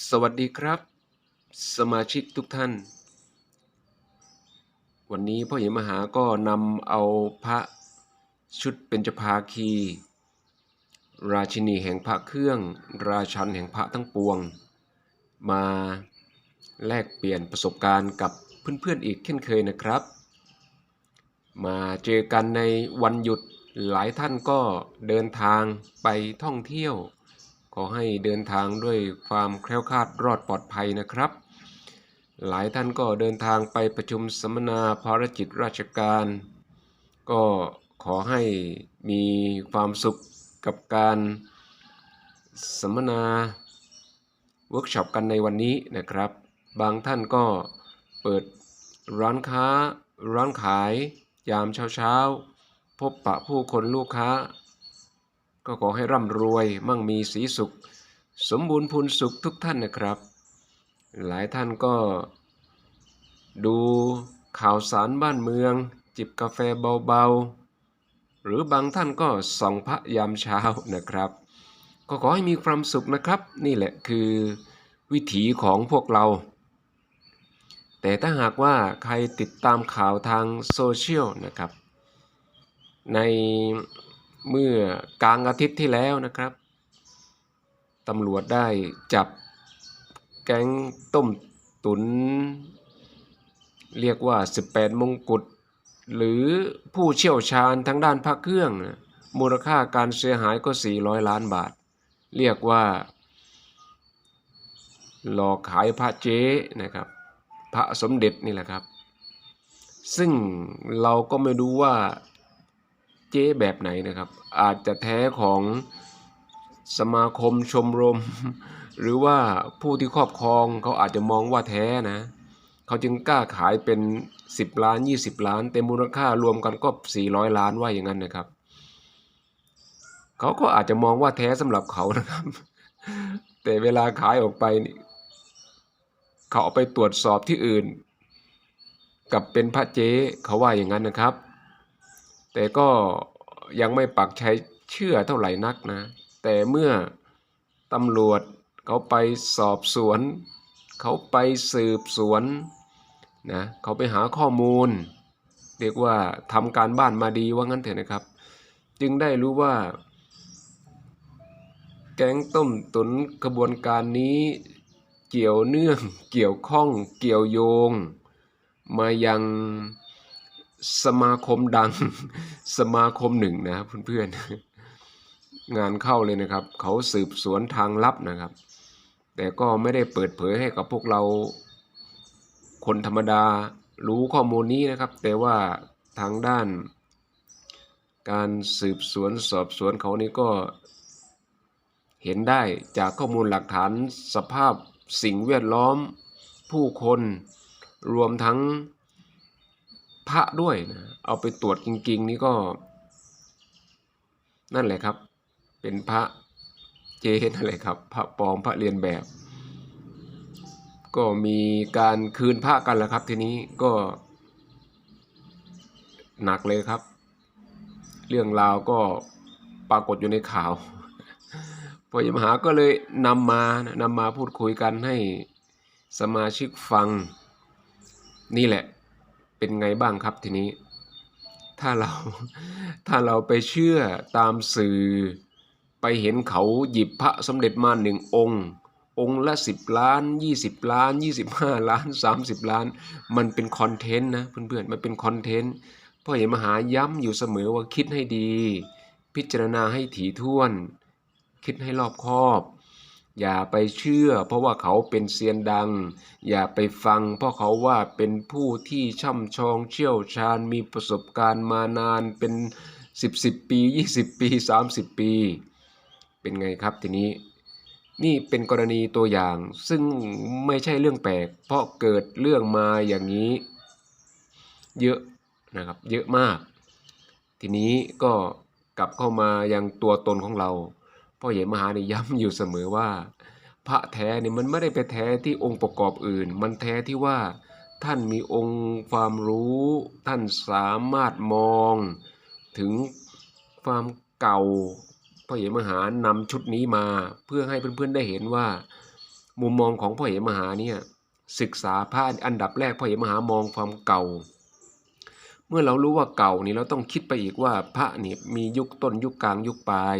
สวัสดีครับ สมาชิกทุกท่าน วันนี้พ่อเหยมหาก็นำเอาพระชุดเป็นจภาคี ราชินีแห่งพระเครื่อง ราชันแห่งพระทั้งปวง มาแลกเปลี่ยนประสบการณ์กับเพื่อนๆอีกเช่นเคยนะครับ มาเจอกันในวันหยุดหลายท่านก็เดินทางไปท่องเที่ยว ขอให้เดินทางด้วยความแคล้วคลาดรอดปลอดภัยนะครับ หลายท่านก็เดินทางไปประชุมสัมมนาภารกิจราชการ ก็ขอให้มีความสุขกับการสัมมนาเวิร์กช็อปกันในวันนี้นะครับ บางท่านก็เปิดร้านค้าร้านขาย ยามเช้าๆ พบปะผู้คนลูกค้า ก็ขอให้ร่ำรวย มั่งมีสีสุข สมบูรณ์พูนสุขทุกท่านนะครับ หลายท่านก็ ดูข่าวสารบ้านเมือง จิบกาแฟเบาๆ หรือบางท่านก็ส่องพระยามเช้านะครับ ก็ขอให้มีความสุขนะครับ นี่แหละคือวิถีของพวกเรา แต่ถ้าหากว่าใครติดตามข่าวทางโซเชียลนะครับ ใน เมื่อกลางอาทิตย์ที่แล้วนะครับตำรวจได้จับแก๊งต้มตุน เรียกว่า 18 มงกุฎหรือผู้เชี่ยวชาญทางด้านพระเครื่อง มูลค่าการเสียหายก็ 400 ล้านบาท เรียกว่า หลอกขายพระเจ๊นะครับ พระสมเด็จนี่แหละครับ ซึ่งเราก็ไม่รู้ว่า เจ๊แบบไหนนะครับ อาจจะแท้ของสมาคมชมรม หรือว่าผู้ที่ครอบครองเขาอาจจะมองว่าแท้นะ เขาจึงกล้าขายเป็น 10 ล้าน 20 ล้านแต่มูลค่ารวมกันก็ 400 ล้านว่าอย่างนั้นนะครับ เขาก็อาจจะมองว่าแท้สำหรับเขานะครับ แต่เวลาขายออกไปนี่เขาเอาไปตรวจสอบที่อื่น กับเป็นพระเจ๊เขาว่าอย่างนั้นนะครับ แต่ก็ยังไม่ปักใจเชื่อเท่าไหร่นักนะ แต่เมื่อตำรวจเขาไปสอบสวน เขาไปสืบสวนนะเขาไปหาข้อมูล เรียกว่าทำการบ้านมาดีว่างั้นเถอะนะครับ จึงได้รู้ว่า แก๊งต้มตุนกระบวนการนี้เกี่ยวเนื่องเกี่ยวข้องเกี่ยวโยง มายัง สมาคมดังสมาคมหนึ่งนะเพื่อนๆงานเข้าเลยนะครับ เขาสืบสวนทางลับนะครับ แต่ก็ไม่ได้เปิดเผยให้กับพวกเราคนธรรมดารู้ข้อมูลนี้นะครับ แต่ว่าทางด้าน การสืบสวนสอบสวนเขานี่ก็เห็นได้จากข้อมูลหลักฐานสภาพสิ่งแวดล้อมผู้คนรวมทั้ง พระด้วยนะ เอาไปตรวจจริง ๆ นี่ก็ นั่นแหละครับ เป็นพระเจนั่นแหละครับ พระปลอมพระเรียนแบบ ก็มีการคืนพระกันแล้วครับ ทีนี้ก็ หนักเลยครับ เรื่องราวก็ปรากฏอยู่ในข่าวพอยมหาก็เลยนำมานำมาพูดคุยกันให้สมาชิกฟัง นี่แหละ เป็นไงบ้างครับทีนี้ ถ้าเราถ้าเราไปเชื่อตามสื่อ ไปเห็นเขาหยิบพระสมเด็จมาหนึ่งองค์ องค์ละสิบล้านยี่สิบล้านยี่สิบห้าล้านสามสิบล้าน มันเป็นคอนเทนต์นะเพื่อนๆมันเป็นคอนเทนต์พ่อเห็นมหาย้ำอยู่เสมอว่าคิดให้ดี พิจารณาให้ถี่ถ้วน คิดให้รอบคอบ อย่าไปเชื่อ เพราะว่าเขาเป็นเซียนดัง อย่าไปฟัง เพราะเขาว่าเป็นผู้ที่ช่ำชองเชี่ยวชาญมีประสบการณ์มานานเป็นสิบสิบปียี่สิบปีสามสิบปี เป็นไงครับทีนี้ นี่เป็นกรณีตัวอย่าง ซึ่งไม่ใช่เรื่องแปลก เพราะเกิดเรื่องมาอย่างนี้ เยอะนะครับ เยอะมาก ทีนี้ก็กลับเข้ามายังตัวตนของเรา พ่อเหยมหานี่ย้ำอยู่เสมอว่า พระแท้เนี่ยมันไม่ได้ไปแท้ที่องค์ประกอบอื่น มันแท้ที่ว่าท่านมีองค์ความรู้ ท่านสามารถมอง ถึงความเก่าพ่อเหยมหานำชุดนี้มา เพื่อให้เพื่อนๆได้เห็นว่า มุมมองของพ่อเหมหาเนี่ยศึกษาพระอันดับแรกพ่อเหมหามองความเก่า เมื่อเรารู้ว่าเก่านี่เราต้องคิดไปอีกว่าพระนี่มียุคต้นยุคกลางยุคปลาย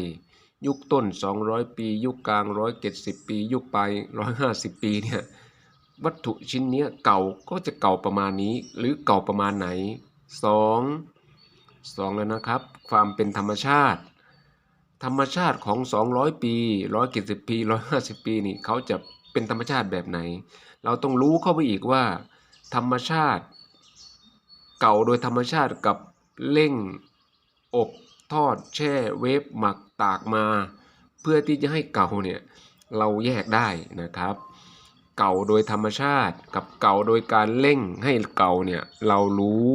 ยุคต้น 200 ปี ยุคกลาง 170 ปี ยุคปลาย 150 ปีเนี่ยวัตถุชิ้นเนี้ยเก่าก็จะเก่าประมาณนี้ หรือเก่าประมาณไหน 2 2 แล้วนะครับ ความเป็นธรรมชาติ ธรรมชาติของ 200 ปี 170 ปี 150 ปีนี่เขาจะเป็นธรรมชาติแบบไหน เราต้องรู้เข้าไปอีกว่า ธรรมชาติ เก่าโดยธรรมชาติกับเร่งอบ ทอดแช่เวฟหมักตากมา เพื่อที่จะให้เก่าเนี่ยเราแยกได้นะครับ เก่าโดยธรรมชาติกับเก่าโดยการเร่งให้เก่าเนี่ยเรารู้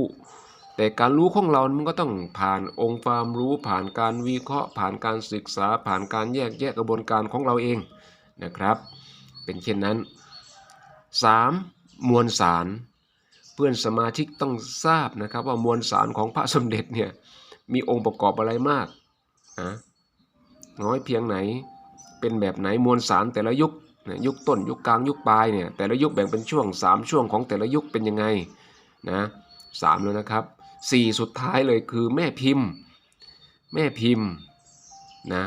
แต่การรู้ของเรา มันก็ต้องผ่านองค์ความรู้ผ่านการวิเคราะห์ ผ่านการศึกษาผ่านการแยกแยะกระบวนการของเราเองนะครับ เป็นเช่นนั้น 3. มวลสาร เพื่อนสมาชิกต้องทราบนะครับว่ามวลสารของพระสมเด็จเนี่ย มีองค์ประกอบอะไรมากนะน้อยเพียงไหน เป็นแบบไหนมวลสารแต่ละยุคนะยุคต้นยุคกลางยุคปลายเนี่ยแต่ละยุคแบ่งเป็นช่วง 3 ช่วงของแต่ละยุคเป็นยังไงนะสามแล้วนะครับสี่สุดท้ายเลยคือแม่พิมพ์ แม่พิมพ์นะ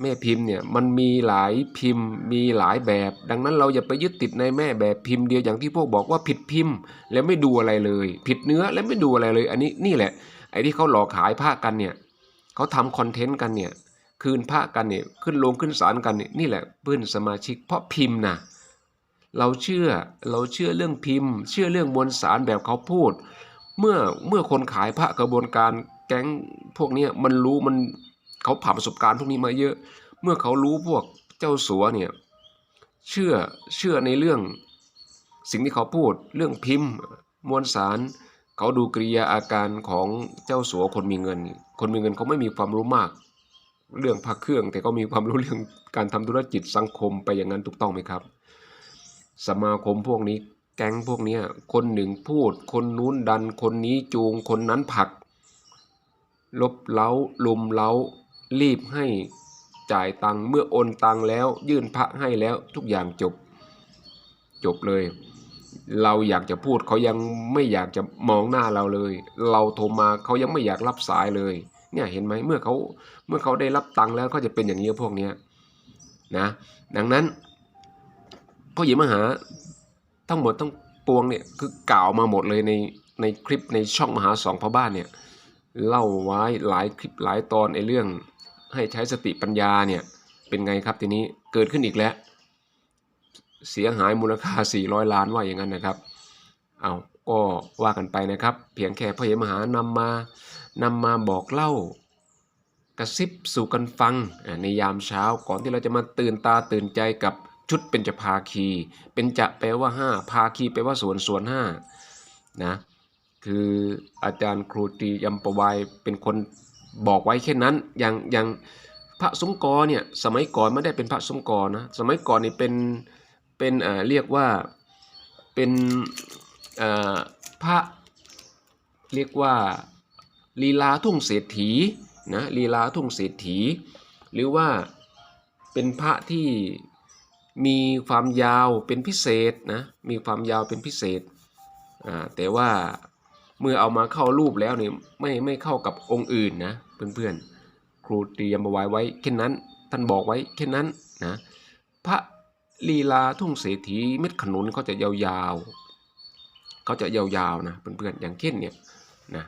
แม่พิมพ์เนี่ยมันมีหลายพิมพ์มีหลายแบบ ดังนั้นเราอย่าไปยึดติดในแม่แบบพิมพ์เดียวอย่างที่พวกบอกว่าผิดพิมพ์ แล้วไม่ดูอะไรเลย ผิดเนื้อแล้วไม่ดูอะไรเลย อันนี้นี่แหละ ไอ้ที่เขาหลอกขายผ้ากันเนี่ยเขาทำคอนเทนต์กันเนี่ยคืนผ้ากันเนี่ยขึ้นลงขึ้นศาลกันเนี่ยนี่แหละเพื่อนสมาชิกเพราะพิมพ์นะเราเชื่อเราเชื่อเรื่องพิมพ์ เชื่อเรื่องมวลสารแบบเขาพูด เมื่อเมื่อคนขายพระกระบวนการแก๊งพวกนี้มันรู้มันเขาผ่านประสบการณ์พวกนี้มาเยอะ เมื่อเขารู้พวกเจ้าสัวเนี่ยเชื่อเชื่อในเรื่องสิ่งที่เขาพูดเรื่องพิมพ์ มวลสาร เขาดูกริยาอาการของเจ้าสัวคนมีเงิน คนมีเงินเขาไม่มีความรู้มาก เรื่องพักเครื่อง แต่ก็มีความรู้เรื่องการทำธุรกิจสังคมไปอย่างนั้นถูกต้องไหมครับ สมาคมพวกนี้แก๊งพวกนี้คนหนึ่งพูด คนนู้นดัน คนนี้จูง คนนั้นผลัก ลบเล้าลุมเล้า รีบให้จ่ายตังค์เมื่อโอนตังค์แล้ว ยื่นพระให้แล้วทุกอย่างจบ จบเลย เราอยากจะพูดเขายังไม่อยากจะมองหน้าเราเลย เราโทรมาเขายังไม่อยากรับสายเลย เนี่ยเห็นไหมเมื่อเขาเมื่อเขาได้รับตังค์แล้วเขาจะเป็นอย่างนี้พวกเนี้ยนะดังนั้นพ่อหญิงมหาทั้งหมดทั้งปวงเนี่ยคือกล่าวมาหมดเลยในในคลิปในช่องมหาสองพ่อบ้านเนี่ยเล่าไว้หลายคลิปหลายตอนไอ้เรื่องให้ใช้สติปัญญาเนี่ยเป็นไงครับทีนี้เกิดขึ้นอีกแล้ว เสียหายมูลค่า 400 ล้านว่าอย่างนั้นนะครับ เอาก็ว่ากันไปนะครับ เพียงแค่พ่อเหมหานำมานำมาบอกเล่ากระซิบสู่กันฟังในยามเช้าก่อนที่เราจะมาตื่นตาตื่นใจกับชุดเป็นจะภาคี เป็นจะแปลว่า5ภาคีแปลว่าส่วนส่วน5นะคืออาจารย์ครูตรียำประวายเป็นคนบอกไว้แค่นั้นอย่างอย่างพระสมกรเนี่ยสมัยก่อนไม่ได้เป็นพระสมกรนะสมัยก่อนนี่เป็น เป็นเรียกว่าเป็นพระเรียกว่าลีลาทุ่งเศรษฐีนะลีลาทุ่งเศรษฐี หรือว่าเป็นพระที่มีความยาวเป็นพิเศษนะมีความยาวเป็นพิเศษอ่าแต่ว่าเมื่อเอามาเข้ารูปแล้วเนี่ยไม่ไม่เข้ากับองค์อื่นนะเพื่อนๆครูเตรียมมาไว้ไว้แค่นั้นท่านบอกไว้แค่นั้นนะพระ ลีลาทุ่งเศรษฐีเม็ดขนุนเขาจะยาวๆเขาจะยาวๆนะเพื่อนๆอย่างเช่นเนี่ยนะ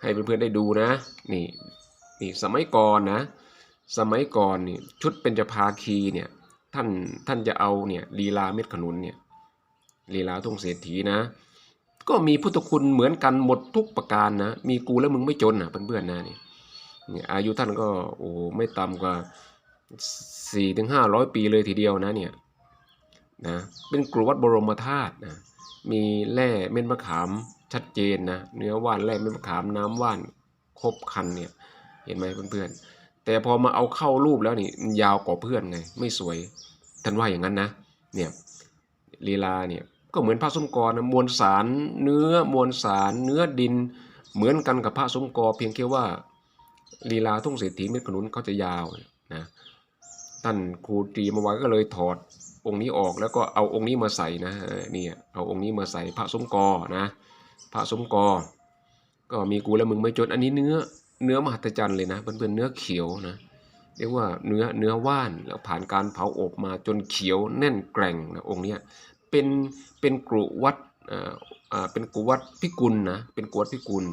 ให้เพื่อนๆได้ดูนะนี่นี่สมัยก่อนนะ สมัยก่อนนี่ชุดเป็นจภาคีเนี่ยท่านท่านจะเอาเนี่ยลีลาเม็ดขนุนเนี่ยลีลาทุ่งเศรษฐีนะ ก็มีพุทธคุณเหมือนกันหมดทุกประการนะ มีกูแล้วมึงไม่จนนะเพื่อนๆนะนี่อายุท่านก็โอ้ไม่ต่ำกว่า สี่ถึงห้าร้อยปีเลยทีเดียวนะเนี่ยนะเป็นกรุวัดบรมธาตุนะมีแร่เม็ดมะขามชัดเจนนะเนื้อว่านแร่เม็ดมะขามน้ำว่านครบคันเนี่ยเห็นไหมเพื่อนๆ แต่พอมาเอาเข้ารูปแล้วนี่มันยาวกว่าเพื่อนไงไม่สวยท่านว่าอย่างนั้นนะเนี่ยลีลาเนี่ยก็เหมือนพระสมกรนะมวลสารเนื้อมวลสารเนื้อดิน เหมือนกันกับพระสมกรเพียงแค่ว่าลีลาทุ่งเศรษฐีเม็ดขนุนเขาจะยาวนะ ท่านครูตรีมาไว้ก็เลยถอดองค์นี้ออกแล้วก็เอาองค์นี้มาใส่นะนี่เอาองค์นี้มาใส่พระสมกอนะพระสมกอ ก็มีกูและมึงไม่จนอันนี้เนื้อเนื้อมหัศจรรย์เลยนะเป็นเป็นเนื้อเขียวนะเรียกว่าเนื้อเนื้อว่านแล้วผ่านการเผาอบมาจนเขียวแน่นแกร่งนะองค์เนี้ยเป็นเป็นกรุวัดอ่าอ่าเป็นกรุวัดพิกุลนะเป็นกรุวัดพิกุล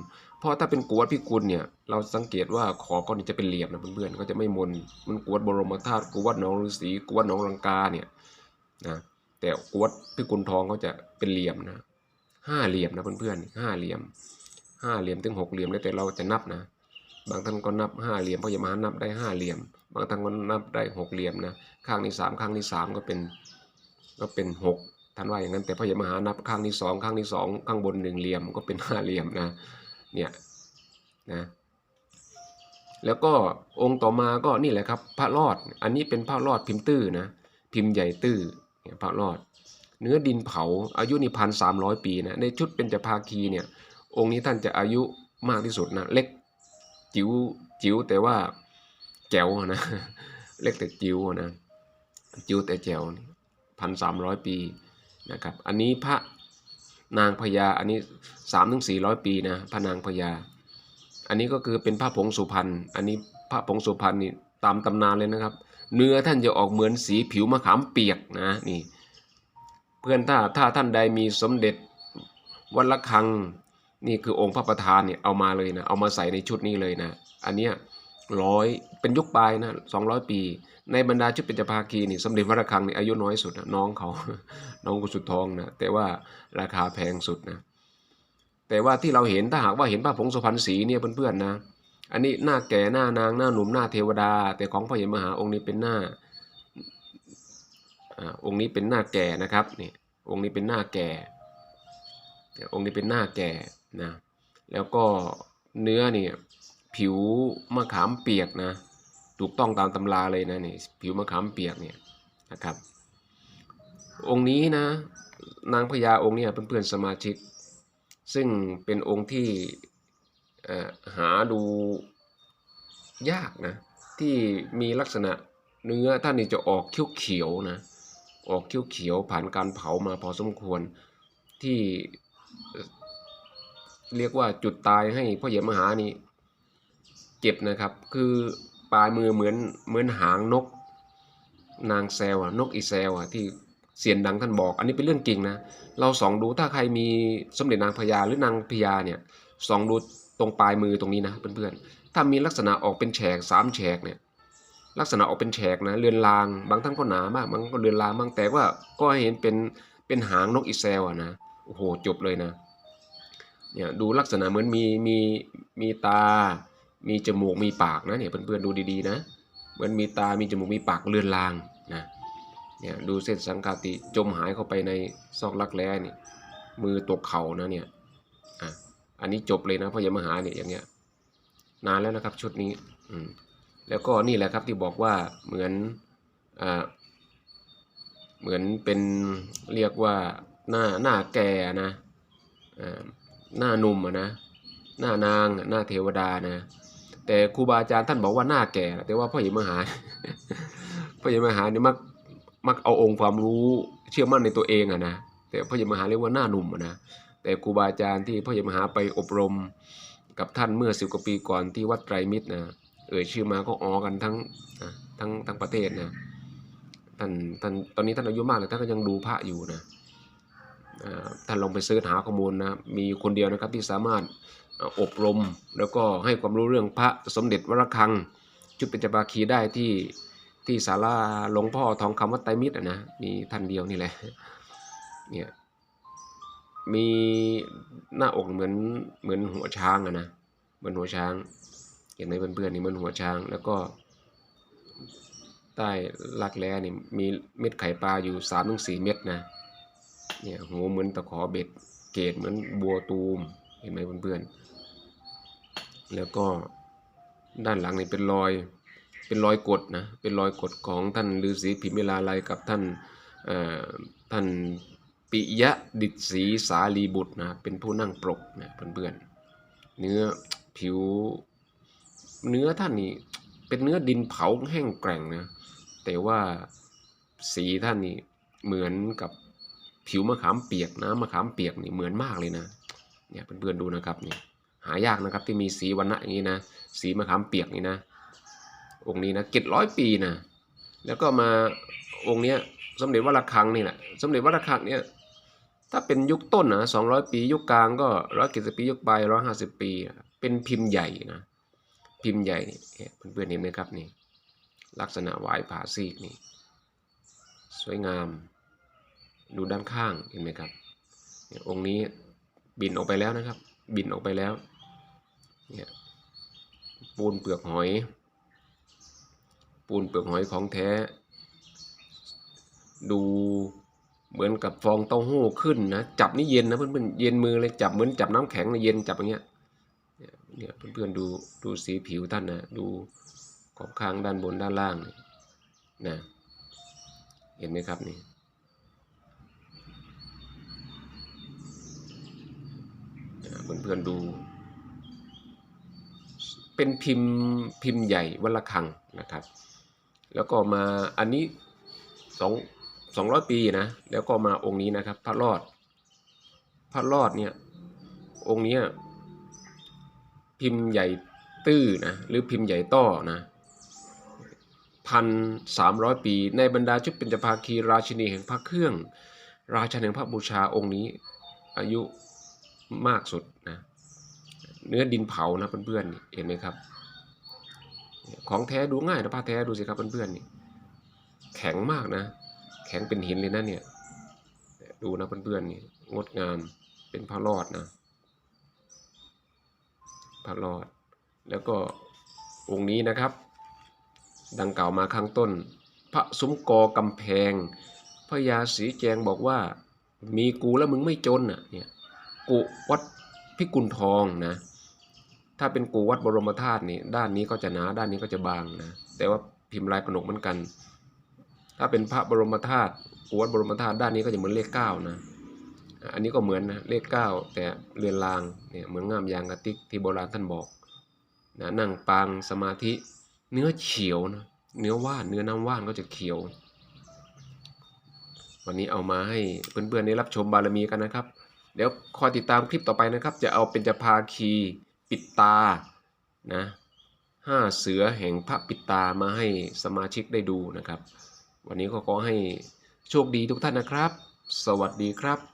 เพราะถ้าเป็นกรุวัดพิกุลเนี่ย เราสังเกตว่าขอบก็นี่จะเป็นเหลี่ยมนะเพื่อนๆก็จะไม่มนมันกรุวัดบรมธาตุกรุวัดหนองฤาษีกรุวัดหนองลังกาเนี่ยนะแต่กรุวัดพิกุลทองเขาจะเป็นเหลี่ยมนะห้าเหลี่ยมนะเพื่อนๆห้าเหลี่ยมห้าเหลี่ยมถึงหกเหลี่ยมแล้วแต่เราจะนับนะ บางท่านก็นับห้าเหลี่ยมพระยามานับได้ห้าเหลี่ยม บางท่านก็นับได้หกเหลี่ยมนะข้างนี้สามข้างนี้สามก็เป็นก็เป็นหกท่านว่าอย่างนั้นแต่พระยามานับข้างนี้สองข้างนี้สองข้างบนหนึ่งเหลี่ยมก็เป็นห้าเหลี่ยมนะ เนี่ยนะแล้วก็องค์ต่อมาก็นี่แหละครับ พระรอด อันนี้เป็นพระรอดพิมพ์ตื้อนะพิมพ์ใหญ่ตื้อเนี่ยพระรอด เนื้อดินเผาอายุนี่พันสามร้อยปีนะในชุดเป็นจภาคีเนี่ยองค์นี้ท่านจะอายุมากที่สุดนะเล็กจิ๋วจิ๋วแต่ว่าแจ๋วนะเล็กแต่จิ๋วนะจิ๋วแต่แจ๋วพันสามร้อยปีนะครับ อันนี้พระ นางพญาอันนี้สามถึงสี่ร้อยปีนะพระนางพญาอันนี้ก็คือเป็นพระผงสุพรรณอันนี้พระผงสุพรรณนี่ตามตำนานเลยนะครับ เนื้อท่านจะออกเหมือนสีผิวมะขามเปียกนะนี่เพื่อนถ้าถ้าท่านใดมีสมเด็จวัดละคังนี่คือองค์พระประธานเนี่ยเอามาเลยนะเอามาใส่ในชุดนี้เลยนะ อันเนี้ย ร้อยเป็นยุคปลายนะสองร้อยปี ในบรรดาชุดเป็นจภาคีนี่สมเด็จวัดระฆังนี่อายุน้อยสุดนะน้องเขาน้องกุสุดทองนะแต่ว่าราคาแพงสุดนะแต่ว่าที่เราเห็นถ้าหากว่าเห็นพระผงสุพรรณสีเนี่ยเพื่อนๆนะ อันนี้หน้าแก่หน้านางหน้าหนุ่มหน้าเทวดา แต่ของพระเยมหาองค์นี้เป็นหน้าองค์นี้เป็นหน้าแก่นะครับนี่องค์นี้เป็นหน้าแก่องค์นี้เป็นหน้าแก่นะแล้วก็เนื้อเนี่ย ผิวมะขามเปียกนะ ถูกต้องตามตำราเลยนะนี่ผิวมะขามเปียกเนี่ยนะครับ องค์นี้นะ นางพญาองค์เนี่ยเพื่อนๆสมาชิก ซึ่งเป็นองค์ที่หาดูยากนะ ที่มีลักษณะเนื้อท่านนี่จะออกเขียวๆนะ ออกเขียวๆผ่านการเผามาพอสมควรที่เรียกว่าจุดตายให้พ่อเหยียมมหานี่ เจ็บนะครับ คือปลายมือเหมือนเหมือนหางนก นางแซวอะนกอีแซวอะที่เสียนดังท่านบอก อันนี้เป็นเรื่องจริงนะ เราส่องดูถ้าใครมีสมเด็จนางพญาหรือนางพญาเนี่ยส่องดูตรงปลายมือตรงนี้นะเพื่อนๆถ้ามีลักษณะออกเป็นแฉกสามแฉกเนี่ยลักษณะออกเป็นแฉกนะเรือนราง บางท่านก็หนามากบางก็เรือนรางบางแต่ว่าก็เห็นเป็นเป็นหางนกอีแซวอะนะโอ้โหจบเลยนะเนี่ยดูลักษณะเหมือนมีมีมีตา มีจมูกมีปากนะเนี่ยเพื่อนๆดูดีๆนะเหมือนมีตา มีจมูก มีปากเรือนรางนะเนี่ยดูเส้นสังคาติจมหายเข้าไปในซอกรักแร้นี่มือตกเข่านะเนี่ยอะอันนี้จบเลยนะพระยมหาเนี่ยอย่างเงี้ยนานแล้วนะครับชุดนี้อืมแล้วก็นี่แหละครับที่บอกว่าเหมือนอ่าเหมือนเป็นเรียกว่าหน้าหน้าแก่นะอ่าหน้าหนุ่มนะหน้านางหน้าเทวดานะ แต่ครูบาอาจารย์ท่านบอกว่าหน้าแก่ แต่ว่าพ่อใหญ่มหา พ่อใหญ่มหาเนี่ยมักมักเอาองค์ความรู้เชื่อมั่นในตัวเองอะนะแต่พ่อใหญ่มหาเรียกว่าหน้าหนุ่มอะนะแต่ครูบาอาจารย์ที่พ่อใหญ่มหาไปอบรมกับท่านเมื่อสิบกว่าปีก่อนที่วัดไตรมิตรนะเอ่ยชื่อมาก็อ๋อกันทั้งทั้งทั้งประเทศนะท่านท่านตอนนี้ท่านอายุมากเลยท่านก็ยังดูพระอยู่นะท่านลองไปซื้อหาข้อมูลนะมีคนเดียวนะครับที่สามารถ อบรม แล้วก็ให้ความรู้เรื่องพระสมเด็จวรคังจุดเป็นจบาคีได้ที่ที่ศาลาหลวงพ่อทองคำวัดไตรมิตรอะนะมีท่านเดียวนี่แหละเนี่ยมีหน้าอกเหมือนเหมือนหัวช้างอะนะเหมือนหัวช้าง เห็นไหมเพื่อนๆนี่เหมือนหัวช้าง แล้วก็ใต้รักแร้นี่มีเม็ดไข่ปลาอยู่สามถึงสี่เม็ดนะเนี่ยหัวเหมือนตะขอเบ็ดเกตเหมือนบัวตูมเห็นไหมเพื่อนๆ แล้วก็ด้านหลังนี่เป็นรอยเป็นรอยกดนะเป็นรอยกดของท่านฤาษีพิมพิลาไลยกับท่านท่านปิยะดิษศรีสาลีบุตรนะเป็นผู้นั่งปรกนะเพื่อนๆเนื้อผิว เนื้อท่านนี่เป็นเนื้อดินเผาแห้งแกร่งนะแต่ว่าสีท่านนี่เหมือนกับผิวมะขามเปียกน้ำมะขามเปียกนี่เหมือนมากเลยนะเนี่ยเพื่อนๆดูนะครับนี่ หายากนะครับที่มีสีวันณะอย่างนี้นะ สีมะขามเปียกนี่นะ องค์นี้นะเจ็ดร้อยปีนะแล้วก็มาองค์เนี้ยสมเด็จวัดระฆังนี่แหละสมเด็จวัดระฆังเนี่ยถ้าเป็นยุคต้นนะสองร้อยปี ยุคกลางก็ร้อยเจ็ดสิบปียุคปลายร้อยห้าสิบปี เป็นพิมพ์ใหญ่นะพิมพ์ใหญ่นี่เพื่อนๆเห็นไหมครับนี่ลักษณะหวายผาซีกนี่สวยงาม ดูด้านข้างเห็นไหมครับองค์นี้บินออกไปแล้วนะครับ บินออกไปแล้ว เนี่ยปูนเปลือกหอย ปูนเปลือกหอยของแท้ ดูเหมือนกับฟองเต้าหู้ขึ้นนะจับนี่เย็นนะเพื่อนๆเย็นมือเลยจับเหมือนจับน้ำแข็งเลยเย็นจับอย่างเงี้ยเนี่ยเนี่ยเพื่อนๆดูดูสีผิวท่านนะดูขอบข้างด้านบนด้านล่างนี่นะเห็นไหมครับนี่นเพื่อนๆดู เป็นพิมพ์พิมพ์ใหญ่วัดละคังนะครับ แล้วก็มาอันนี้สองสองร้อยปีนะ แล้วก็มาองค์นี้นะครับ พระรอด พระรอดเนี่ย องค์เนี้ยพิมพ์ใหญ่ตื้อนะหรือพิมพ์ใหญ่ต้อนะพันสามร้อยปี ในบรรดาชุดเป็นจภาคีราชินีแห่งพระเครื่อง ราชาแห่งพระบูชาองค์นี้ อายุมากสุดนะ เนื้อดินเผานะเพื่อนๆเห็นไหมครับ ของแท้ดูง่ายนะผ้าแท้ดูสิครับเพื่อนๆนี่แข็งมากนะ แข็งเป็นหินเลยนะเนี่ย ดูนะเพื่อนๆนี่งดงามเป็นผ้ารอดนะผ้ารอด แล้วก็องค์นี้นะครับ ดังกล่าวมาข้างต้น พระซุ้มกอกำแพงพระยาศรีแจงบอกว่ามีกูแล้วมึงไม่จนอะเนี่ยกุวัดพิกุลทองนะ ถ้าเป็นกูวัดบรมธาตุนี่ด้านนี้ก็จะหนาด้านนี้ก็จะบางนะแต่ว่าพิมพ์ลายกระหนกเหมือนกัน ถ้าเป็นพระบรมธาตุกูวัดบรมธาตุด้านนี้ก็จะเหมือนเลขเก้านะอันนี้ก็เหมือนนะเลขเก้าแต่เรือนรางเนี่ยเหมือนงามยางกระติกที่โบราณท่านบอกนะนั่งปางสมาธิเนื้อเขียวนะเนื้อว่านเนื้อน้ำว่านก็จะเขียว วันนี้เอามาให้เพื่อนๆได้รับชมบารมีกันนะครับ เดี๋ยวคอยติดตามคลิปต่อไปนะครับ จะเอาเป็นจะพาคี ปิดตานะห้าเสือแห่งพระปิดตามาให้สมาชิกได้ดูนะครับ วันนี้ก็ขอให้โชคดีทุกท่านนะครับ สวัสดีครับ